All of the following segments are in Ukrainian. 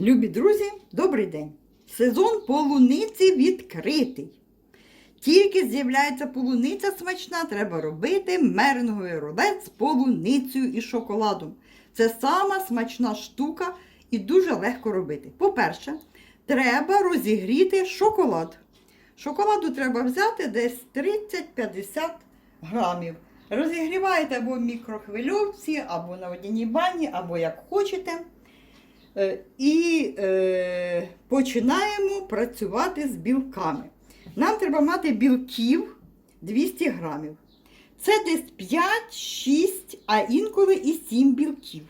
Любі друзі, добрий день! Сезон полуниці відкритий. Тільки з'являється полуниця смачна, треба робити меренговий рулет з полуницею і шоколадом. Це сама смачна штука і дуже легко робити. По-перше, треба розігріти шоколад. Шоколаду треба взяти десь 30-50 грамів. Розігріваєте або в мікрохвильовці, або на водяній бані, або як хочете. Е, І е, починаємо працювати з білками. Нам треба мати білків 200 грамів. Це десь 5-6, а інколи і 7 білків.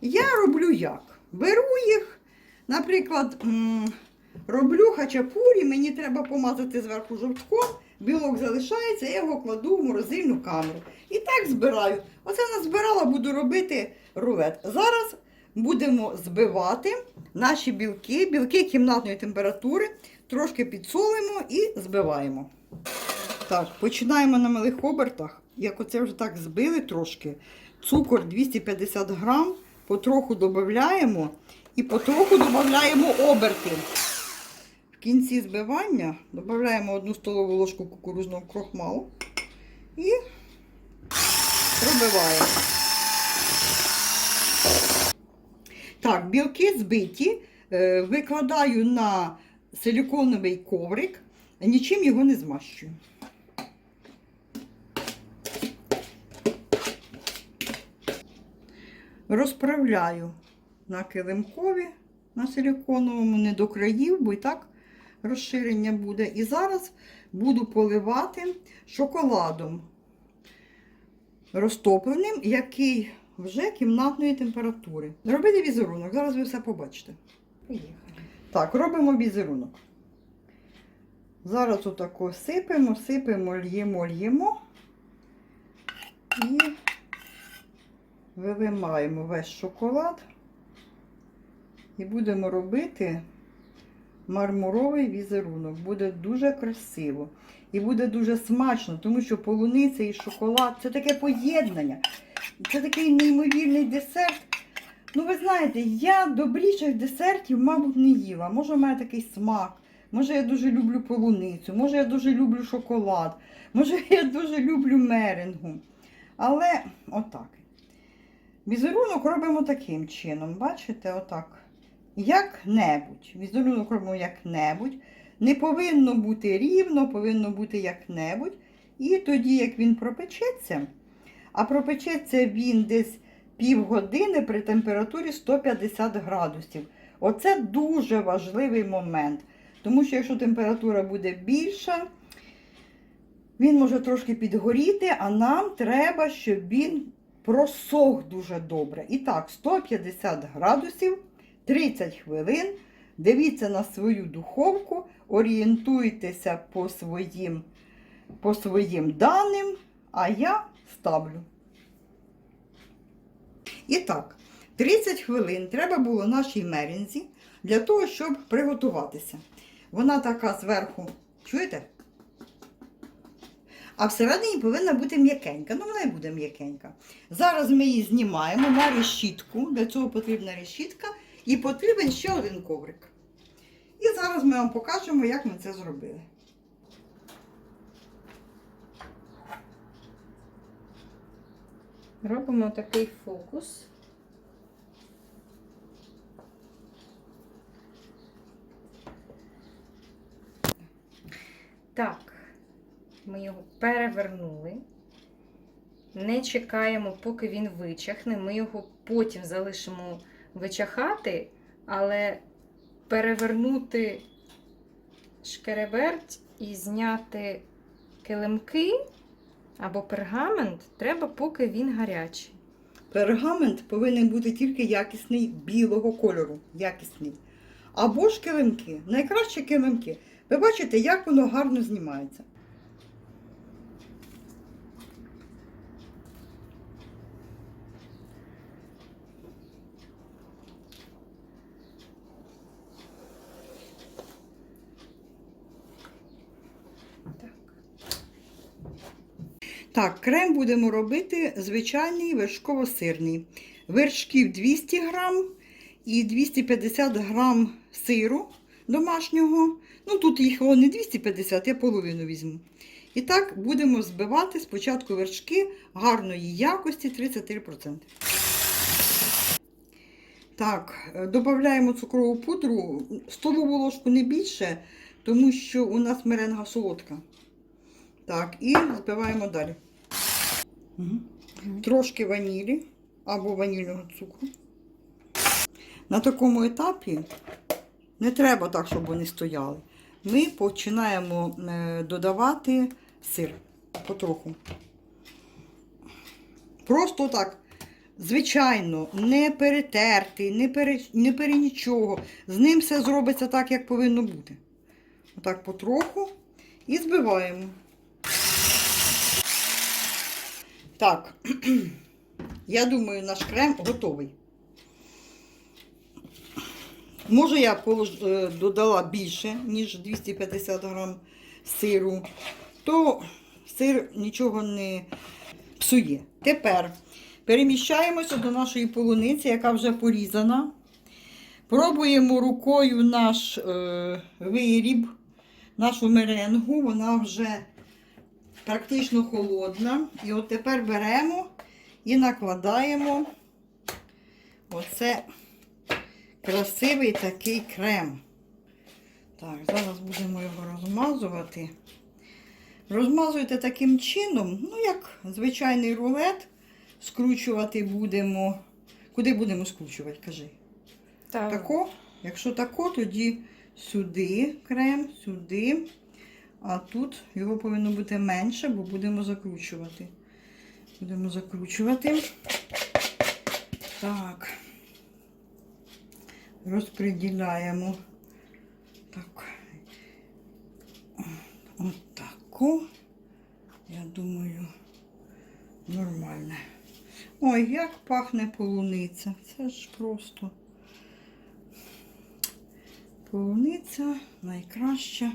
Я роблю як? Беру їх, наприклад, роблю хачапурі, мені треба помазати зверху жовтком, білок залишається, я його кладу в морозильну камеру. І так збираю. Оце назбирала, буду робити рулет. Зараз будемо збивати наші білки, білки кімнатної температури, трошки підсолимо і збиваємо. Так, починаємо на малих обертах. Як оце вже так збили трошки. Цукор 250 грам, потроху додаємо і потроху додаємо оберти. В кінці збивання додаємо одну столову ложку кукурузного крохмалу і пробиваємо. Так, білки збиті, е, викладаю на силіконовий коврик, нічим його не змащую. Розправляю на килимкові, на силіконовому, не до країв, бо і так розширення буде. І зараз буду поливати шоколадом розтопленим, який вже кімнатної температури. Робити візерунок, зараз ви все побачите. Поїхали. Так, робимо візерунок. Зараз отако сипемо, сипемо, л'ємо, л'ємо і вилимаємо весь шоколад і будемо робити мармуровий візерунок. Буде дуже красиво і буде дуже смачно, тому що полуниця і шоколад це таке поєднання. Це такий неймовірний десерт. Ну, ви знаєте, я добріших десертів, мабуть, не їла. Може, у мене такий смак. Може, я дуже люблю полуницю, може, я дуже люблю шоколад, може, я дуже люблю меренгу. Але отак. Візерунок робимо таким чином. Бачите, отак. Як-небудь. Візерунок робимо як-небудь. Не повинно бути рівно, повинно бути як-небудь. І тоді, як він пропечеться, а пропечеться він десь півгодини при температурі 150 градусів. Оце дуже важливий момент. Тому що якщо температура буде більша, він може трошки підгоріти, а нам треба, щоб він просох дуже добре. І так, 150 градусів, 30 хвилин. Дивіться на свою духовку, орієнтуйтеся по своїм, по своїм даним, а я ставлю. І так, 30 хвилин треба було нашій мерінзі для того, щоб приготуватися. Вона така зверху, чуєте? А всередині повинна бути м'якенька. Ну, вона і буде м'якенька. Зараз ми її знімаємо на решітку. Для цього потрібна решітка і потрібен ще один коврик. І зараз ми вам покажемо, як ми це зробили. Робимо такий фокус. Так, ми його перевернули. Не чекаємо, поки він вичахне. Ми його потім залишимо вичахати, але перевернути шкереберть і зняти килимки або пергамент треба, поки він гарячий. Пергамент повинен бути тільки якісний білого кольору. Якісний. Або ж килимки. Найкраще килимки. Ви бачите, як воно гарно знімається. Так, крем будемо робити звичайний вершково-сирний. Вершків 200 грам і 250 грам сиру домашнього. Ну, тут їх о, не 250, я половину візьму. І так будемо збивати спочатку вершки гарної якості 33%. Так, е, додаємо цукрову пудру, столову ложку не більше, тому що у нас меренга солодка. Так, і збиваємо далі. Мгм. Трошки ванілі або ванільного цукру. На такому етапі не треба так, щоб вони стояли. Ми починаємо е, додавати сир потроху. Просто так, звичайно, не перетертий, не пере, не пере нічого. З ним все зробиться так, як повинно бути. Отак потроху і збиваємо. Так, я думаю, наш крем готовий. Може, я е, додала більше, ніж 250 грам сиру, то сир нічого не псує. Тепер переміщаємося до нашої полуниці, яка вже порізана. Пробуємо рукою наш е, виріб, нашу меренгу, вона вже практично холодна. І от тепер беремо і накладаємо оце красивий такий крем. Так, зараз будемо його розмазувати. Розмазуйте таким чином, ну, як звичайний рулет. Скручувати будемо. Куди будемо скручувати, кажи? Так. Тако. Якщо тако, тоді сюди крем, сюди. А тут його повинно бути менше, бо будемо закручувати. Будемо закручувати. Так. Розподіляємо. Так. От тако. Я думаю, нормально. Ой, як пахне полуниця. Це ж просто. Полуниця найкраща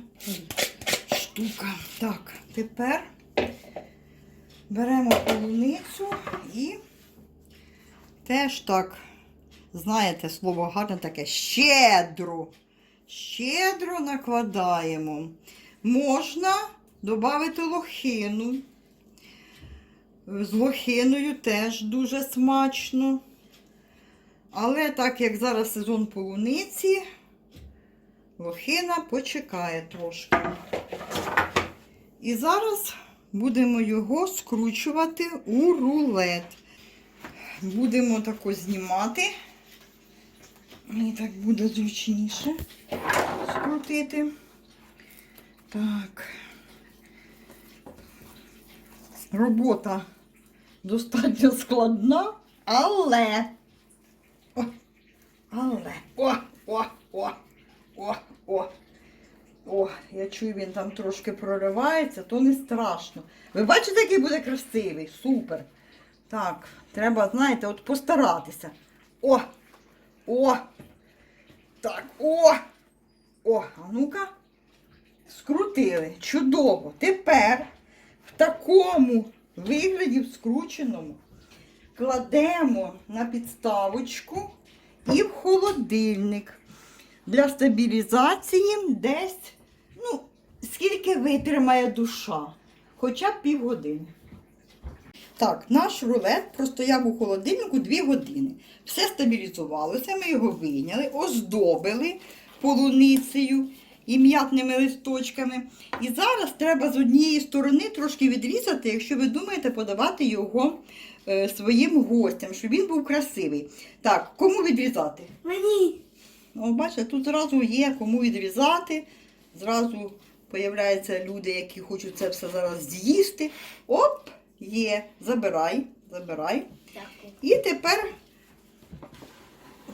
штука. Так, тепер беремо полуницю і теж так, знаєте, слово гарне таке щедро. Щедро накладаємо. Можна додати лохину. З лохиною теж дуже смачно. Але так як зараз сезон полуниці, лохина почекає трошки. І зараз будемо його скручувати у рулет. Будемо тако знімати. Мені так буде зручніше скрутити. Так. Робота достатньо складна, але. О, але. О, о, о, о, о. О, я чую, він там трошки проривається, то не страшно. Ви бачите, який буде красивий? Супер. Так, треба, знаєте, от постаратися. О! О! Так, о! О, а ну-ка. Скрутили. Чудово. Тепер в такому вигляді, в скрученому, кладемо на підставочку і в холодильник для стабілізації десь, ну, скільки витримає душа, хоча б півгодини. Так, наш рулет простояв у холодильнику 2 години. Все стабілізувалося, ми його вийняли, оздобили полуницею і м'ятними листочками. І зараз треба з однієї сторони трошки відрізати, якщо ви думаєте подавати його е, своїм гостям, щоб він був красивий. Так, кому відрізати? Мені. О, бачите, тут зразу є кому відрізати. Зразу появляються люди, які хочуть це все зараз з'їсти. Оп, є. Забирай, забирай. Дякую. І тепер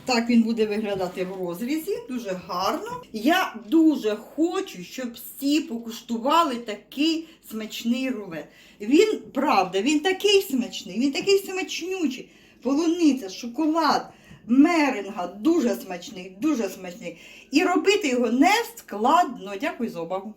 так він буде виглядати в розрізі, дуже гарно. Я дуже хочу, щоб всі покуштували такий смачний рулет. Він, правда, він такий смачний, він такий смачнючий. Полуниця, шоколад, меренга, дуже смачний, дуже смачний. І робити його не складно. Дякую за увагу.